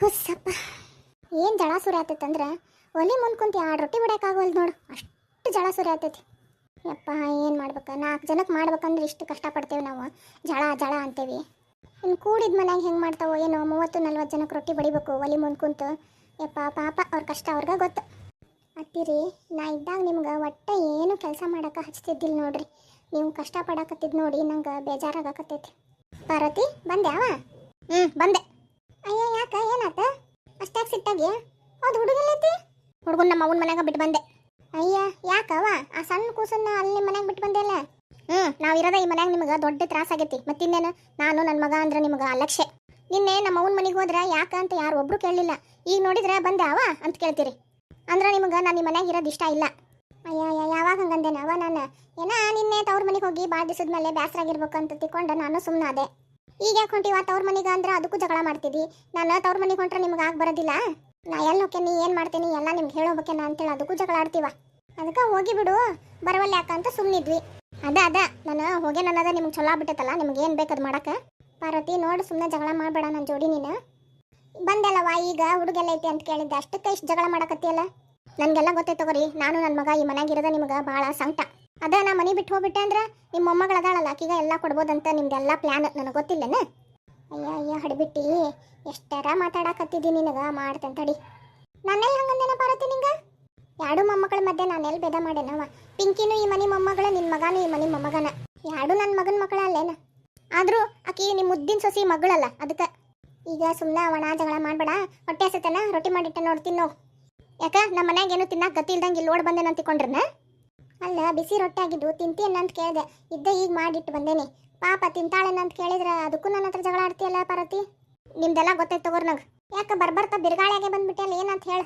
ಹುಸ್ಸಪ್ಪ. ಏನು ಜಳ ಸುರಿ ಆತೈತಂದ್ರೆ ಒಲಿ ಮುಂದೆ ಕುಂತು ಎರಡು ರೊಟ್ಟಿ ಬಿಡೋಕ್ಕಾಗವಲ್ದು ನೋಡು. ಅಷ್ಟು ಜಳ ಸುರಿ ಆತೈತಿ. ಯಪ್ಪ, ಏನು ಮಾಡ್ಬೇಕು? ನಾಲ್ಕು ಜನಕ್ಕೆ ಮಾಡ್ಬೇಕಂದ್ರೆ ಇಷ್ಟು ಕಷ್ಟಪಡ್ತೇವೆ ನಾವು. ಜಳ ಜಳ ಅಂತೇವಿ. ಇನ್ನು ಕೂಡಿದ ಮನ್ಯಾಗ ಹೆಂಗೆ ಮಾಡ್ತಾವೋ ಏನೋ ಮೂವತ್ತು, ನಲ್ವತ್ತು ಜನಕ್ಕೆ ರೊಟ್ಟಿ ಬಡಿಬೇಕು ಒಲಿ ಮುಂದೆ ಕುಂತು. ಯಪ್ಪ, ಪಾಪ ಅವ್ರ ಕಷ್ಟ ಅವ್ರಿಗೆ ಗೊತ್ತು. ಅತ್ತಿರಿ, ನಾ ಇದ್ದಾಗ ನಿಮ್ಗೆ ಒಟ್ಟೆ ಏನು ಕೆಲಸ ಮಾಡಕ್ಕೆ ಹಚ್ತಿದ್ದಿಲ್ಲ ನೋಡ್ರಿ. ನೀವು ಕಷ್ಟಪಡಕತ್ತಿದ್ ನೋಡಿ ನಂಗೆ ಬೇಜಾರಾಗಕತ್ತೈತಿ ಪಾರ್ವತಿ, ಬಂದ್ಯಾವ? ಹ್ಞೂ ಬಂದೆ. ಯಾಕ ಏನಾತ? ಅಷ್ಟಾಗ ಸಿಟ್ಟಾಗಿ? ಅದು ಹುಡುಗಲ್ಲೈತಿ ಹುಡುಗನ್ ನಮ್ಮ ಅವನ ಮನ್ಯಾಗ ಬಿಟ್ಟು ಬಂದೆ. ಅಯ್ಯ ಯಾಕವ ಆ ಸಣ್ಣ ಕೂಸನ್ನ ಅಲ್ಲಿ ಮನ್ಯಾಗ ಬಿಟ್ಟು ಬಂದೆ ಅಲ್ಲ? ಹ್ಞೂ ನಾವು ಇರೋದ ಈ ಮನ್ಯಾಗ ನಿಮ್ಗ ದೊಡ್ಡ ತ್ರಾಸ ಆಗೈತಿ. ಮತ್ತಿನ್ನೇನ? ನಾನು ನನ್ನ ಮಗ ಅಂದ್ರ ನಿಮ್ಗ ಅಲಕ್ಷ್ಯ. ನಿನ್ನೆ ನಮ್ಮ ಅವನ ಮನೆಗೆ ಹೋದ್ರೆ ಯಾಕ ಅಂತ ಯಾರು ಒಬ್ರು ಕೇಳಲಿಲ್ಲ. ಈಗ ನೋಡಿದ್ರೆ ಬಂದೆ ಅವ ಅಂತ ಕೇಳ್ತೀರಿ. ಅಂದ್ರೆ ನಿಮ್ಗ ನಾನು ನಿಮ್ಮ ಮನ್ಯಾಗ ಇರೋದು ಇಷ್ಟ ಇಲ್ಲ. ಅಯ್ಯ ಯಾವಾಗ ಹಂಗಂದೇನ ಅವ ನಾನು? ಏನ, ನಿನ್ನೆ ತವ್ರ ಮನೆಗೆ ಹೋಗಿ ಭಾಳ ದಿವಸದ ಮೇಲೆ ಬೇಸರ ಆಗಿರ್ಬೇಕು ಅಂತ ನಾನು ಸುಮ್ಮನಾದೆ ಈಗ ಯಾಕೆ ಹೊಂಟಿವ? ತವ್ರ ಮನೆಗೆ ಅಂದ್ರೆ ಅದಕ್ಕೂ ಜಗಳ ಮಾಡ್ತಿದ್ದಿ ನಾನು ತವ್ರ ಮನೆಗೆ ಹೊಂಟ್ರೆ ನಿಮ್ಗೆ ಆಗ ಬರೋದಿಲ್ಲ? ನಾ ಎಲ್ಲಿ ನೀ ಏನು ಮಾಡ್ತೀನಿ? ಎಲ್ಲ ನಿಮ್ಗೆ ಹೇಳೋಬೇಕೇನ ಅಂತೇಳಿ ಅದಕ್ಕೂ ಜಗಳ ಆಡ್ತೀವ. ಅದಕ್ಕೆ ಹೋಗಿ ಬಿಡು. ಬರವಲ್ಲ ಯಾಕಂತ ಸುಮ್ಮನಿದ್ವಿ ಅದ ಅದ. ನಾನು ಹೋಗೇನ ನನ್ನದ ನಿಮ್ಗೆ ಚಲೋ ಆಗ್ಬಿಟ್ಟೈತಲ್ಲ, ನಿಮ್ಗೆ ಏನು ಬೇಕದು ಮಾಡಕ್ಕೆ ಪಾರ್ವತಿ ನೋಡು ಸುಮ್ಮನೆ ಜಗಳ ಮಾಡಬೇಡ ನನ್ನ ಜೋಡಿ ನೀನು. ಬಂದೆಲ್ಲವ ಈಗ? ಹುಡುಗೆಲ್ಲ ಐತಿ ಅಂತ ಕೇಳಿದ್ದೆ. ಅಷ್ಟಕ್ಕೆ ಇಷ್ಟು ಜಗಳ ಮಾಡಕತ್ತಿಯಲ್ಲ ನನಗೆಲ್ಲ ಗೊತ್ತೈತೆ ತಗೋರಿ. ನಾನು ನನ್ನ ಮಗ ಈ ಮನ್ಯಾಗ ಇರೋದ ನಿಮ್ಗೆ ಭಾಳ ಸಂಕಟ. ಅದ ನಾ ಮನೆ ಬಿಟ್ಟು ಹೋಗ್ಬಿಟ್ಟೆ ಅಂದ್ರೆ ನಿಮ್ಮ ಮೊಮ್ಮಗಳು ಅದಾಳಲ್ಲ, ಆಕಿಗೆ ಎಲ್ಲ ಕೊಡ್ಬೋದಂತ ನಿಮ್ದೆಲ್ಲ ಪ್ಲ್ಯಾನ್ ನನಗೆ ಗೊತ್ತಿಲ್ಲನ? ಅಯ್ಯ ಅಯ್ಯ, ಹಡ್ಬಿಟ್ಟಿ, ಎಷ್ಟರ ಮಾತಾಡಕತ್ತಿದ್ದೀನಿ ನಿನಗ? ಮಾಡ್ತೇನೆ ತಡಿ. ನಾನೆಲ್ಲ ಹಂಗಂದೇನ ಪಾರತಿ ನಿಂಗೆ? ಎರಡು ಮೊಮ್ಮಗಳ ಮಧ್ಯೆ ನಾನೆಲ್ಲಿ ಭೇದ ಮಾಡೇನವ ಪಿಂಕಿನೂ ಈ ಮನೆ ಮೊಮ್ಮಗಳು ನಿನ್ನ ಮಗನೂ ಈ ಮನೆ ಮೊಮ್ಮಗನ. ಎರಡು ನನ್ನ ಮಗನ ಮಕ್ಕಳ ಅಲ್ಲೇನ? ಆದರೂ ಆಕಿ ನಿಮ್ಮ ಮುದ್ದಿನ ಸೊಸಿ ಮಗಳಲ್ಲ ಅದಕ್ಕೆ ಈಗ ಸುಮ್ಮನೆ ಒಣ ಜಗಳ ಮಾಡಬೇಡ, ಹೊಟ್ಟೆ ಹಸತನ, ರೊಟ್ಟಿ ಮಾಡಿಟ್ಟೆ ನೋಡ್ತೀನಿ ನೋವು ಯಾಕ ನಮ್ಮ ಮನ್ಯಾಗ ಏನು ತಿನ್ನಕ್ಕೆ ಗತಿ ಇಲ್ದಂಗೆ ಇಲ್ಲಿ ಓಡ್ ಬಂದೇನು ಅಂತಿಕೊಂಡ್ರನ ಅಲ್ಲ, ಬಿಸಿ ರೊಟ್ಟಿ ಆಗಿದ್ದು ತಿಂತೀಯನ್ನ ಅಂತ ಕೇಳಿದೆ. ಇದ್ದೆ ಈಗ ಮಾಡಿಟ್ಟು ಬಂದೇನಿ. ಪಾಪ ತಿಂತಾಳೆನಂತ ಕೇಳಿದ್ರೆ ಅದಕ್ಕೂ ನನ್ನ ಹತ್ರ ಜಗಳ ಆಡ್ತೀಯಲ್ಲ ಪಾರ್ವತಿ? ನಿಮ್ದೆಲ್ಲ ಗೊತ್ತೈತೆ ತಗೋರ್ ನಂಗೆ. ಯಾಕೆ ಬರ್ಬರ್ತಾ ಬಿರುಗಾಳಿಯಾಗೆ ಬಂದ್ಬಿಟ್ಟೆ ಅಲ್ಲ ಏನಂತ ಹೇಳ.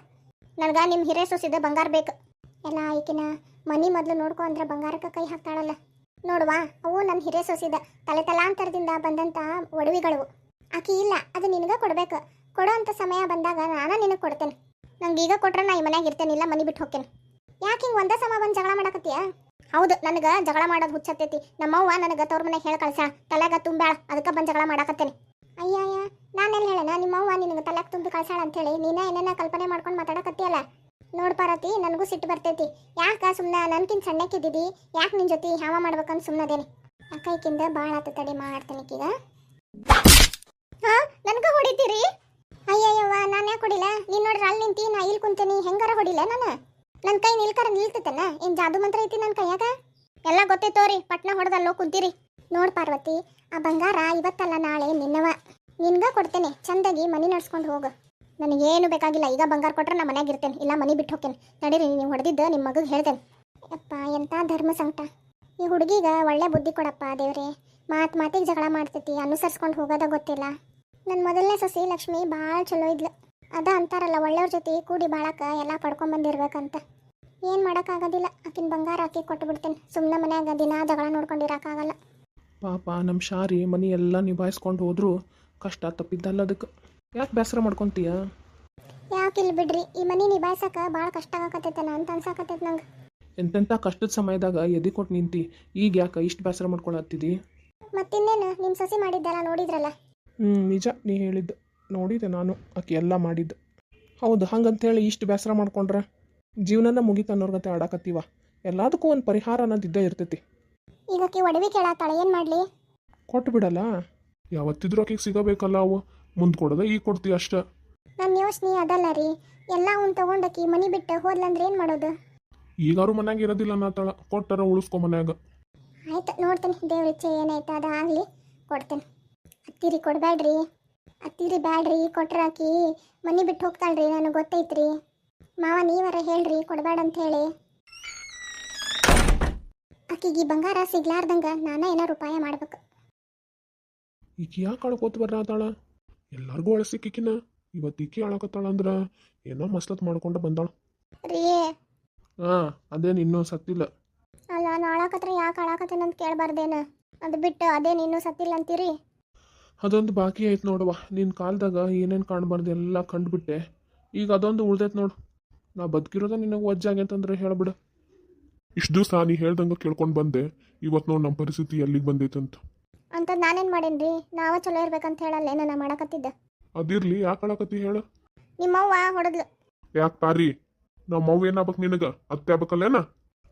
ನನಗೆ ನಿಮ್ಮ ಹಿರೇ ಸೊಸಿದ ಬಂಗಾರ ಬೇಕು. ಎಲ್ಲ ಈಕಿನ ಮನಿ ಮೊದಲು ನೋಡ್ಕೊ ಅಂದ್ರೆ ಬಂಗಾರಕ್ಕೆ ಕೈ ಹಾಕ್ತಾಳಲ್ಲ. ನೋಡುವಾ, ಅವು ನನ್ನ ಹಿರೇ ಸೊಸಿದ ತಲೆ ತಲಾಂತರದಿಂದ ಬಂದಂಥ ಒಡವಿಗಳವು ಆಕಿ ಇಲ್ಲ, ಅದು ನಿನಗೆ ಕೊಡ್ಬೇಕು. ಕೊಡೋ ಅಂಥ ಸಮಯ ಬಂದಾಗ ನಾನು ನಿನಗೆ ಕೊಡ್ತೇನೆ. ನಂಗೆ ಈಗ ಕೊಟ್ರೆ ನಾ ಈ ಮನೆಯಾಗ ಇರ್ತೇನಿಲ್ಲ, ಮನೆ ಬಿಟ್ಟು ಹೋಗ್ತೇನೆ. ಯಾಕೆ ಹಿಂಗೆ ಒಂದೇ ಸಮ ಬಂದು ಜಗಳ ಮಾಡಕತ್ತೀಯ? ಹೌದು, ನನಗೆ ಜಗಳ ಮಾಡೋದು ಹುಚ್ಚತ್ತೈತಿ. ನಮ್ಮವ್ವ ನನಗೆ ತವ್ರ ಮನೆ ಹೇಳಿ ಕಳ್ಸ ತಲೆಗ ತುಂಬ್ಯಾಳ ಅದಕ್ಕೆ ಬಂದು ಜಗಳ ಮಾಡಕತ್ತೇನೆ. ಅಯ್ಯಯ್ಯ ನಾನೆಲ್ಲ ಹೇಳಣ ನಿಮ್ಮವ್ವ ನಿನಗೆ ತಲೆಗೆ ತುಂಬಿ ಕಳ್ಸಾಳ ಅಂತೇಳಿ ನೀನ ಏನೇನ ಕಲ್ಪನೆ ಮಾಡ್ಕೊಂಡು ಮಾತಾಡಕತ್ತೀಯಲ್ಲ? ನೋಡ್ ಪಾರತಿ ನನಗೂ ಸಿಟ್ಟು ಬರ್ತೈತಿ. ಯಾಕ ಸುಮ್ಮನೆ ನನ್ಕಿಂತ ಸಣ್ಣಕ್ಕಿದ್ದಿದಿ ಯಾಕೆ ನಿನ್ನ ಜೊತೆ ಹಾವ ಮಾಡ್ಬೇಕಂತ ಸುಮ್ಮನದೇನಿ ಅಕ್ಕೈಕಿಂದ ಭಾಳ ಆತ ತಡಿ ಮಾಡ್ತೇನೆ ಈಗ. ಹಾ, ನನಗೂ ಹೊಡಿತೀರಿ? ಅಯ್ಯಯ್ಯವ್ವ, ನಾನು ಯಾಕೆ ಹೊಡಿಲ್ಲ? ನೀನ್ ನೋಡ್ರಿ ಅಲ್ಲಿ ನಿಂತಿ ನಾ ಇಲ್ಲಿ ಕುಂತೇನಿ. ಹೆಂಗಾರ ಹೊಡಿಲ್ಲ ನಾನು? ನನ್ನ ಕೈ ನಿಲ್ಕರ ನಿಲ್ತೈತಲ್ಲ ಏನ್ ಜಾದು ಮಂತ್ರ ಐತಿ ನನ್ನ ಕೈಯಾಗ? ಎಲ್ಲ ಗೊತ್ತೈತೋರಿ ಪಟ್ನ ಹೊಡೆದಲ್ಲೋ ಕುಂತೀರಿ. ನೋಡ್ ಪಾರ್ವತಿ, ಆ ಬಂಗಾರ ಇವತ್ತಲ್ಲ, ನಾಳೆ ನಿನ್ನವ. ನಿನ್ಗ ಕೊಡ್ತೇನೆ, ಚಂದಾಗಿ ಮನಿ ನಡ್ಸ್ಕೊಂಡು ಹೋಗು. ನನಗೇನು ಬೇಕಾಗಿಲ್ಲ, ಈಗ ಬಂಗಾರ ಕೊಟ್ರೆ ನಾ ಮನ್ಯಾಗ ಇರ್ತೇನೆ, ಇಲ್ಲ ಮನಿ ಬಿಟ್ಟು ಹೋಗ್ತೇನೆ. ನಡೀರಿ, ನೀವು ಹೊಡೆದಿದ್ದು ನಿಮ್ಮ ಮಗಗೆ ಹೇಳ್ತೇನೆ. ಅಪ್ಪ ಎಂಥ ಧರ್ಮ ಸಂಕಟ. ಈ ಹುಡುಗಿಗ ಒಳ್ಳೆ ಬುದ್ಧಿ ಕೊಡಪ್ಪ ದೇವ್ರೆ. ಮಾತು ಮಾತಿಗೆ ಜಗಳ ಮಾಡ್ತೈತಿ, ಅನುಸರಿಸ್ಕೊಂಡು ಹೋಗೋದ ಗೊತ್ತಿಲ್ಲ. ನನ್ನ ಮೊದಲನೇ ಸೊಸಿ ಲಕ್ಷ್ಮಿ ಭಾಳ ಚಲೋ ಇದ್ಲು. ಅದ ಅಂತಾರಲ್ಲ, ಒಳ್ಳೆಯವ್ರ ಜೊತೆ ಕೂಡಿ ಬಾಳಕ ಎಲ್ಲ ಪಡ್ಕೊಂಬಂದಿರ್ಬೇಕಂತ ಏನು ಮಾಡೋಕ್ಕಾಗೋದಿಲ್ಲ. ಆಕಿನ ಬಂಗಾರ ಹಾಕಿ ಕೊಟ್ಟು ಬಿಡ್ತೇನೆ ಸುಮ್ಮನೆ ಮನ್ಯಾಗ ದಿನ ಜಗಳ ನೋಡ್ಕೊಂಡಿರೋಕ್ಕಾಗಲ್ಲ ಪಾಪ ನಮ್ಮ ಶಾರಿ ಮನಿ ಎಲ್ಲ ನಿಭಾಯಿಸ್ಕೊಂಡು ಹೋದ್ರು ಕಷ್ಟ ತಪ್ಪಿದ್ದಲ್ಲ ಅದಕ್ಕೆ ಯಾಕೆ ಬೇಸರ ಮಾಡ್ಕೊಂತೀಯ? ಯಾಕಿಲ್ಲ ಬಿಡ್ರಿ? ಈ ಮನಿ ನಿಭಾಯಿಸಕ ಭಾಳ ಕಷ್ಟ ಆಗಕತ್ತೈತನ ಅಂತ ಅನ್ಸಾಕತ್ತೈತೆ ನಂಗೆ. ಎಂತೆಂಥ ಕಷ್ಟದ ಸಮಯದಾಗ ಎದಿ ಕೊಟ್ಟು ನಿಂತಿ ಈಗ ಯಾಕೆ ಇಷ್ಟು ಬೇಸರ ಮಾಡ್ಕೊಳತ್ತಿದಿ? ಮತ್ತಿನ್ನೇನು? ನಿಮ್ಮ ಸೊಸಿ ಮಾಡಿದ್ದಲ್ಲ ನೋಡಿದ್ರಲ್ಲ? ಹ್ಞೂ ನಿಜ ನೀ ಹೇಳಿದ್ದು. ನೋಡಿದೆ ನಾನು ಆಕೆ ಎಲ್ಲ ಮಾಡಿದ್ದು. ಹೌದು ಹಂಗಂತೇಳಿ ಇಷ್ಟು ಬೇಸರ ಮಾಡ್ಕೊಂಡ್ರೆ? ಜೀವನನ ಮುಗಿತ ಅನ್ನೋರ್ಗತೆ ಆಡಾಕತ್ತೀವ? ಎಲ್ಲದಕ್ಕೂ ಒಂದು ಪರಿಹಾರ ಅನ್ನೋದು ಇದ್ದೇ ಇರ್ತೈತಿ. ಈಗ ಒಡವೆ ಕೇಳತ್ತಾಳೆ ಏನು ಮಾಡಲಿ? ಕೊಟ್ಟು ಬಿಡಲ್ಲ? ಯಾವತ್ತಿದ್ರೂ ಆಕೆಗೆ ಸಿಗಬೇಕಲ್ಲ ಅವು ಮುಂದೆ ಕೊಡೋದು ಈಗ ಕೊಡ್ತೀವಿ ಅಷ್ಟ. ನನ್ನ ಯೋಚನೆ ಅದಲ್ಲ ರೀ. ಎಲ್ಲ ಅವ್ನು ತಗೊಂಡಾಕಿ ಮನಿ ಬಿಟ್ಟು ಹೋದ್ಲಂದ್ರೆ ಏನು ಮಾಡೋದು? ಈಗಾರು ಮನ್ಯಾಗ ಇರೋದಿಲ್ಲ ಅನ್ನತ್ತಾಳ ಕೊಟ್ಟರ ಉಳಿಸ್ಕೊ ಮನ್ಯಾಗ. ಆಯ್ತು ನೋಡ್ತೀನಿ. ದೇವ್ರ ಇಚ್ಛೆ ಏನಾಯ್ತು ಅದು ಆಗಲಿ ಕೊಡ್ತೇನೆ. ಅತ್ತಿರಿ ಕೊಡಬೇಡ್ರಿ ಅತ್ತಿರಿ ಬ್ಯಾಡ್ರಿ ಕೊಟ್ರಾಕಿ ಮನೆ ಬಿಟ್ಟು ಹೋಗ್ತಾಳ್ರಿ ನನಗೆ ಗೊತ್ತೈತ್ರಿ. ಮಾವ ನೀವರ ಹೇಳ್ರಿ ಕೊಡಬೇಡ ಅಂತ ಹೇಳಿ ಆಕಿಗೆ ಈ ಬಂಗಾರ ಸಿಗ್ಲಾರ್ದಂಗ ನಾನೇ ಏನಾರು ಉಪಾಯ ಮಾಡ್ಬೇಕು? ಈಕಿ ಯಾಕೆ ಕಳ್ಕೋತ ಬರತ್ತಾಳ ಎಲ್ಲಾರ್ಗೂ ಅಳಸಿಕ್ಕಿನ ಇವತ್ತು ಈಕಿ ಅಳಕತ್ತಾಳ ಅಂದ್ರ ಏನೋ ಮಸ್ಲತ್ ಮಾಡ್ಕೊಂಡು ಬಂದಾಳ. ರೀ. ಹಾ ಅದೇನು ಇನ್ನೂ ಸತ್ತಿಲ್ಲ. ಅಲ್ಲ ನಾಳಕತ್ರ ಯಾಕೆ ಅಳಾಕತ್ತೇನಂತ ಕೇಳಬಾರ್ದೇನ? ಅದು ಬಿಟ್ಟು ಅದೇನು ಇನ್ನೂ ಸತ್ತಿಲ್ಲ ಅಂತೀರಿ? ಅದೊಂದು ಬಾಕಿ ಐತೆ ನೋಡುವ. ನಿನ್ನ ಕಾಲದಾಗ ಏನೇನು ಕಾಣಬಾರ್ದು ಎಲ್ಲ ಕಂಡುಬಿಟ್ಟೆ. ಈಗ ಅದೊಂದು ಉಳ್ದೈತೆ ನೋಡು. ನಾ ಬದುಕಿರೋದ ನಿನಗೆ ವಜ್ಜಾಗೈತಂದ್ರೆ ಹೇಳ್ಬಿಡು. ಇಷ್ಟು ದಿವಸ ನೀ ಹೇಳ್ದಂಗೆ ಕೇಳ್ಕೊಂಡು ಬಂದೆ ಇವತ್ತು ನೋಡಿ ನಮ್ಮ ಪರಿಸ್ಥಿತಿ ಎಲ್ಲಿಗೆ ಬಂದೈತಂತ. ಅಂತ ನಾನೇನ್ ಮಾಡೇನ್ರಿ? ನಾವ ಚಲೋ ಇರ್ಬೇಕಂತ ಹೇಳಲ್ಲ ನಾನು ಮಾಡಕತ್ತಿದ್ದ. ಅದಿರ್ಲಿ ಯಾಕೆ ಅಳಕತ್ತಿ ಹೇಳ. ನಿಮ್ಮವ್ವ ಹೊಡೆದ್ಲು. ಯಾಕೆ ಪಾರಿ? ನಮ್ಮ ಅವ್ವ ಏನಾಗ್ಬೇಕು ನಿನಗೆ? ಅತ್ತೆ ಆಗ್ಬೇಕಲ್ಲೇನ?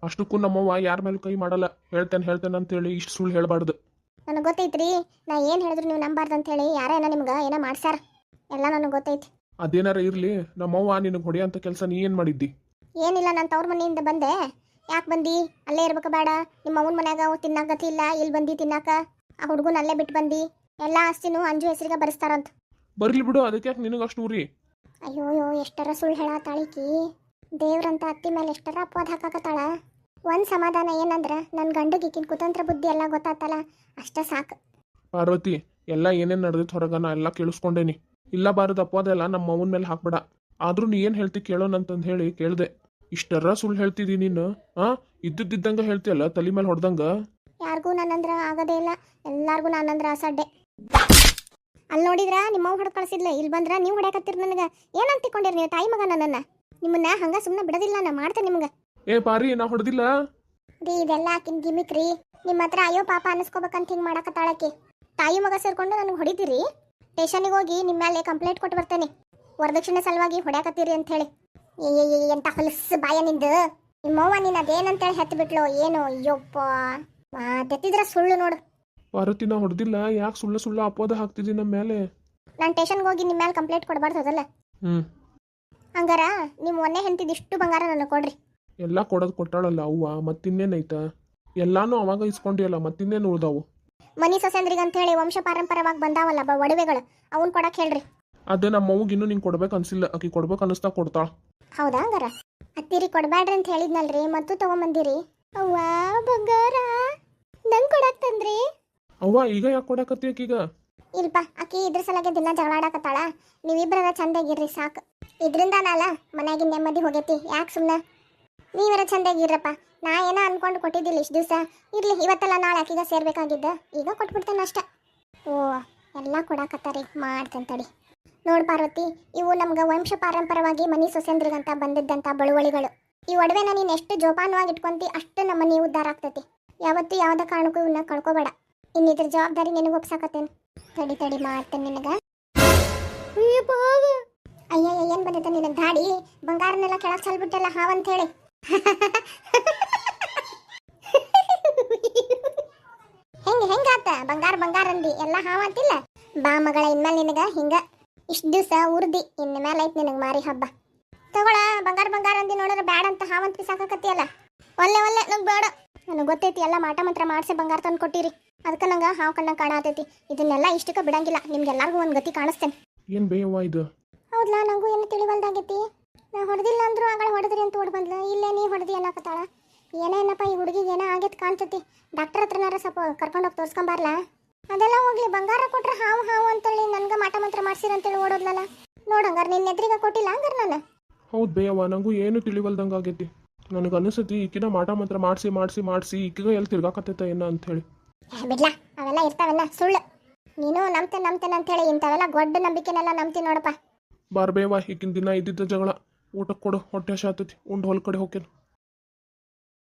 ಅಷ್ಟಕ್ಕೂ ನಮ್ಮವ್ವ ಯಾರ ಮೇಲೆ ಕೈ ಮಾಡಲ್ಲ. ಹೇಳ್ತೇನೆ ಹೇಳ್ತೇನೆ ಅಂತೇಳಿ ಇಷ್ಟು ಸುಳ್ಳು ಹೇಳಬಾರ್ದು. ನನಗೆ ಗೊತ್ತೈತ್ರಿ ನಾ ಏನು ಹೇಳಿದ್ರು ನೀವು ನಂಬಾರ್ದು ಅಂತೇಳಿ ಯಾರೇನ ನಿಮ್ಗೆ ಏನೋ ಮಾಡ್ಸಾರ ಎಲ್ಲ ನನಗೆ ಗೊತ್ತೈತಿ. ಅದೇನಾರ ಇರ್ಲಿ ನಮ್ಮವ್ವ ನಿನಗೆ ಹೊಡೆಯಂತ ಕೆಲಸ ನೀ ಏನು ಮಾಡಿದ್ದಿ? ಏನಿಲ್ಲ ನಾನು ತವ್ರ ಮನೆಯಿಂದ ಬಂದೆ. ಯಾಕೆ ಬಂದಿ? ಅಲ್ಲೇ ಇರ್ಬೇಕು ಬೇಡ. ನಿಮ್ಮ ಅವನ ಮನ್ಯಾಗ ತಿನ್ನಾಕ ಗತಿ ಇಲ್ಲ ಇಲ್ಲಿ ಬಂದು ತಿನ್ನಾಕ. ಆ ಹುಡುಗನ ಅಲ್ಲೇ ಬಿಟ್ಟು ಬಂದಿ. ಎಲ್ಲ ಆಸ್ತಿನೂ ಅಂಜು ಹೆಸರಿಗೆ ಬರೆಸ್ತಾರಂತ. ಬರ್ಲಿ ಬಿಡು ಅದಕ್ಕೆ ಯಾಕೆ ನಿನಗೆ ಅಷ್ಟು ಊರಿ? ಅಯ್ಯೋ ಅಯ್ಯೋ ಎಷ್ಟರ ಸುಳ್ಳು ಹೇಳತ್ತಾಳಿಕಿ ದೇವ್ರಂತ ಅತ್ತಿ ಮೇಲೆ ಎಷ್ಟರ ಅಪವಾದ ಹಾಕಾಕತ್ತಾಳ. ಒಂದು ಸಮಾಧಾನ ಏನಂದ್ರೆ ನನ್ನ ಗಂಡಗೆ ಈಕಿನ ಕುತಂತ್ರ ಬುದ್ಧಿ ಎಲ್ಲ ಗೊತ್ತಾತಲ್ಲ ಅಷ್ಟ ಸಾಕು. ಪಾರ್ವತಿ ಎಲ್ಲ ಏನೇನು ನಡೆದಿತ್ತು ಹೊರಗನ ಎಲ್ಲ ಕೇಳಿಸ್ಕೊಂಡೇನಿ. ಇಲ್ಲ ಬಾರದ ಅಪ್ಪದೆಲ್ಲ ನಮ್ಮ ಅವನ ಮೇಲೆ ಹಾಕ್ಬೇಡ. ಆದ್ರೂ ನೀ ಏನು ಹೇಳ್ತಿ ಕೇಳೋಣಂತಂದು ಹೇಳಿ ಕೇಳ್ದೆ. ಇಷ್ಟರ ಸುಳ್ಳು ಹೇಳ್ತಿದಿ ನೀನು? ಹಾ ಇದ್ದಿದ್ದಂಗ ಹೇಳ್ತಿಯಲ್ಲ ತಲೆ ಮೇಲೆ ಹೊಡೆದಂಗ? ಯಾರಿಗೂ ನನ್ನಂದ್ರ ಆಗದೇ ಇಲ್ಲ ಎಲ್ಲಾರ್ಗೂ ನನ್ನಂದ್ರ ಅಸಡ್ಡೆ. ಅಲ್ಲಿ ನೋಡಿದ್ರ ನಿಮ್ಮವ್ ಹೊಡೆದು ಕಳ್ಸಿದ್ಲ ಇಲ್ಲಿ ಬಂದ್ರ ನೀವು ಹೊಡ್ಯಾಕತ್ತೀರಿ ನನಗೆ. ಏನಂತ ತಿಕೊಂಡಿರಿ ನೀವು ತಾಯಿ ಮಗ ನನ್ನನ್ನ ನಿಮ್ಮನ್ನ ಹಂಗ ಸುಮ್ಮನೆ ಬಿಡೋದಿಲ್ಲ ನಾ ಮಾಡ್ತೇನೆ ನಿಮ್ಗೆ. ಏ ಪಾರಿ ನಾ ಹೊಡೆದಿಲ್ಲ? ರೀ ಇದೆಲ್ಲ ಆಕಿನ ಗಿಮಿಕ್ರಿ ನಿಮ್ಮ ಹತ್ರ ಅಯ್ಯೋ ಪಾಪ ಅನಿಸ್ಕೋಬೇಕಂತ ಹಿಂಗೆ ಮಾಡಕತ್ತಾಳಕಿ. ತಾಯಿ ಮಗ ಸೇರ್ಕೊಂಡು ನನಗೆ ಹೊಡಿತೀರಿ? ಸ್ಟೇಷನಿಗೆ ಹೋಗಿ ನಿಮ್ಮ ಮೇಲೆ ಕಂಪ್ಲೇಂಟ್ ಕೊಟ್ಟು ಬರ್ತೇನೆ. ವರದಕ್ಷಿಣೆ ಸಲುವಾಗಿ ಹೊಡ್ಯಾಕತ್ತೀರಿ ಏ, ಎಂತ ಹೊಲಸು ಬಾಯ ನಿಂದು? ನಿಮ್ಮವ್ವ ನೀನು ಅದೇನಂತೇಳಿ ಹೆತ್ತು ಬಿಟ್ಲೋ ಏನು? ಅಯ್ಯಪ್ಪ ಮಾತೆತ್ತಿದ್ರ ಸುಳ್ಳು ನೋಡು. ಪಾರ್ವತಿ ನಾ ಹೊಡೆದಿಲ್ಲ. ಯಾಕೆ ಸುಳ್ಳು ಸುಳ್ಳು ಅಪವಾದ ಹಾಕ್ತಿದ್ದಿ ನಮ್ಮ ಮೇಲೆ ನಾನು ಸ್ಟೇಷನ್ಗೆ ಹೋಗಿ ನಿಮ್ಮ ಮೇಲೆ ಕಂಪ್ಲೇಂಟ್ ಕೊಡಬಾರ್ದು ಅದಲ್ಲ. ಹ್ಞೂ ಹಂಗಾರ ನಿಮ್ಮ ಮೊನ್ನೆ ಹೆಂತಿದ್ದು ಇಷ್ಟು ಬಂಗಾರ ನನಗೆ ಕೊಡ್ರಿ. ಎಲ್ಲ ಕೊಡೋದು ಕೊಟ್ಟಾಳಲ್ಲ ಅವ್ವ ಮತ್ತಿನ್ನೇನೈತ ಎಲ್ಲಾನು ಅವಾಗ ಇಸ್ಕೊಂಡಿಯಲ್ಲ ಮತ್ತಿನ್ನೇನು ಉಳ್ದಾವು? ಮನಿ ಸಸ್ಯಂದ್ರಿಗೆ ಅಂತ ಹೇಳಿ ವಂಶ ಪಾರಂಪರವಾಗಿ ಬಂದಾವಲ್ಲ ಬ ಒಡವೆಗಳು ಅವನ್ ಕೊಡಕ್ಕೆ ಹೇಳ್ರಿ. ಅದೇ ನಮ್ಮ ಅವ್ಗೆ ಇನ್ನೂ ನಿಂಗೆ ಕೊಡ್ಬೇಕು ಅನ್ಸಿಲ್ಲ ಆಕಿ ಕೊಡ್ಬೇಕು ಅನ್ನಿಸ್ತಾ ಕೊಡ್ತಾಳ ಹೌದಾ ಹಂಗಾರ? ಅತ್ತಿರಿ ಕೊಡ್ಬೇಡ್ರಿ ಅಂತ ಹೇಳಿದ್ನಲ್ರಿ ಮತ್ತು ತಗೊಂಬಂದಿರಿ. ಅವ್ವ ಬಂಗಾರ ನಂಗೆ ಕೊಡಕ್ ತಂದ್ರಿ. ಅವ್ವ ಈಗ ಯಾಕೆ ಕೊಡಕತ್ತಿ ಆಕೀಗ? ಇಲ್ಪ ಆಕಿ ಇದ್ರ ಸಲಗೆ ದಿನ ಜಗಳ ಆಡಕತ್ತಾಳ ನೀವಿಬ್ಬರ ಚಂದಾಗಿರ್ರಿ ಸಾಕು. ಇದ್ರಿಂದಾನಲ್ಲ ಮನ್ಯಾಗಿನ ನೆಮ್ಮದಿ ಹೋಗೈತಿ ಯಾಕೆ ಸುಮ್ಮನೆ ನೀವರ ಚಂದಾಗಿರಪ್ಪ ನಾ ಏನೋ ಅನ್ಕೊಂಡು ಕೊಟ್ಟಿದ್ದಿಲ್ಲ ಇಷ್ಟು ದಿವಸ. ಇರ್ಲಿ, ಇವತ್ತೆಲ್ಲ ನಾಳೆ ಆಕಿಗೆ ಸೇರ್ಬೇಕಾಗಿದ್ದ. ಈಗ ಕೊಟ್ಬಿಡ್ತೇನೆ ಅಷ್ಟೆ. ಓ, ಎಲ್ಲ ಕೊಡಾಕತ್ತಾರಿ. ಮಾಡ್ತೇನೆ ತಡಿ. ನೋಡ್ ಪಾರ್ವತಿ, ಇವು ನಮ್ಗೆ ವಂಶ ಪಾರಂಪರವಾಗಿ ಮನಿ ಸೊಸೆಂದ್ರಿಗಂತ ಬಂದಿದ್ದಂಥ ಬಳುವಳಿಗಳು. ಈ ಒಡವೆನ ನೀನು ಎಷ್ಟು ಜೋಪಾನವಾಗಿ ಇಟ್ಕೊಂತಿ ಅಷ್ಟು ನಮ್ಮ ಮನೆ ಉದ್ಧಾರ ಆಗ್ತೈತಿ. ಯಾವತ್ತು ಯಾವುದೇ ಕಾರಣಕ್ಕೂ ಇವನ್ನ ಕಳ್ಕೊಬೇಡ. ಇನ್ನಿದ್ರ ಜವಾಬ್ದಾರಿ ನಿನಗೆ ಒಪ್ಸಾಕತ್ತೇನೆ. ತಡಿ ತಡಿ, ಮಾಡ್ತೇನೆ ನಿನಗ. ಅಯ್ಯಯ್ಯ, ಏನು ಬಂದೈತೆ ನಿನ್ನ ಗಾಡಿ ಬಂಗಾರನೆಲ್ಲ ಕೆಳಗೆ ಚಲ್ಬಿಟ್ಟಲ್ಲ ಹಾವಂತ ಹೇಳಿ. ಹೆಂಗ ಹೆಂಗಾತ ಬಂಗಾರ ಬಂಗಾರ ಅಂದಿ. ಎಲ್ಲ ಹಾವಂತಿಲ್ಲ ಬಾ ಮಗಳ ಇನ್ಮೇಲೆ ನಿನಗ ಹಿಂಗ. ಇಷ್ಟ ದಿವಸ ಉರ್ದಿ ಇನ್ನ ಮೇಲೆ ಐತ್ ನಿನಗೆ ಮಾರಿ ಹಬ್ಬ. ತಗೊಳ ಬಂಗಾರ ಬಂಗಾರ ಅಂದಿ ನೋಡಿದ್ರೆ ಬ್ಯಾಡ ಅಂತ ಹಾವಂತ ಬಿಸಾಕತ್ತಿಯಲ್ಲ ಒಲ್ಲೆ ಒಲ್ಲೆ ನಂಗೆ ಬೇಡ. ನನಗೆ ಗೊತ್ತೈತಿ ಎಲ್ಲ ಮಾಟ ಮಾತ್ರ ಮಾಡಿಸಿ ಬಂಗಾರ ತಂದು ಕೊಟ್ಟಿರಿ. ಅದಕ್ಕೆ ನಂಗೆ ಹಾವು ಕಣ್ಣಂಗೆ ಕಾಣತೈತಿ ಇದನ್ನೆಲ್ಲ ಇಷ್ಟಕ್ಕೆ ಬಿಡಂಗಿಲ್ಲ. ನಿಮ್ಗೆಲ್ಲರಿಗೂ ಒಂದು ಗತಿ ಕಾಣಿಸ್ತೇನೆ. ಏನು ಬೇಯವ್ವ ಇದು? ಹೌದಾ ನಂಗೂ ಏನು ತಿಳಿವಲ್ದಾಗೈತಿ? ನಾ ಹೊಡೆದಿಲ್ಲ ಅಂದ್ರು ಆಗಳ ಹೊಡೆದ್ರಿ ಅಂತ ಓಡಿ ಬಂದ್ಲ. ಇಲ್ಲೇ ನೀ ಹೊಡೆದಿ ಅನ್ನಕತ್ತಾಳ. ಏನೇನಪ್ಪ ಈ ಹುಡುಗಿಗೆ ಏನೋ ಆಗೈತೆ ಕಾಣ್ತತಿ. ಡಾಕ್ಟರ್ ಹತ್ರನಾರ ಸ್ವಲ್ಪ ಕರ್ಕೊಂಡೋಗಿ ತೋರ್ಸ್ಕೊಂಬರ್ಲ ಅದೆಲ್ಲ ಹೋಗ್ಲಿ ಬಂಗಾರ ಕೊಟ್ರೆ ಹಾವು ಹಾವು ಅಂತೇಳಿ ನನ್ಗೆ ಮಾಟ ಮಂತ್ರ ಮಾಡ್ಸಿರ ಅಂತೇಳಿ ಓಡೋದ್ಲಲ್ಲ ನೋಡಂಗಾರ ನಿನ್ನ ಎದ್ರಿಗೆ ಕೊಟ್ಟಿಲ್ಲ ಹಂಗಾರ ನಾನು. ಹೌದು ಬೇಯವ್ವ ನಂಗೂ ಏನು ತಿಳಿವಲ್ದಂಗೆ ಆಗೈತಿ. ನನಗೆ ಅನಿಸತಿ ಈಕಿನ ಮಾಟ ಮಂತ್ರ ಮಾಡಿಸಿ ಮಾಡಿಸಿ ಮಾಡಿಸಿ ಈಕಿಗ ಎಲ್ಲಿ ತಿರ್ಗಾಕತ್ತೈತ ಏನೋ ಅಂತೇಳಿ. ಬಿಡ್ಲ ಅವೆಲ್ಲ ಇರ್ತಾವೆಲ್ಲ ಸುಳ್ಳು. ನೀನು ನಂಬ್ತೇನೆ ನಂಬ್ತೇನೆ ಅಂತೇಳಿ ಇಂಥವೆಲ್ಲ ಗೊಡ್ಡ ನಂಬಿಕೆನೆಲ್ಲ ನಂಬ್ತೀನಿ ನೋಡಪ್ಪ. ಬಾರ್ಬೇವ ಈಗಿನ ದಿನ ಇದ್ದಿದ್ದ ಜಗಳ. ಊಟಕ್ಕೆ ಕೊಡು ಹೊಟ್ಟೆ ಹಸಿ ಆತೈತಿ ಉಂಡು ಹೊಲ್ ಕಡೆ ಹೋಗ್ತೇನೆ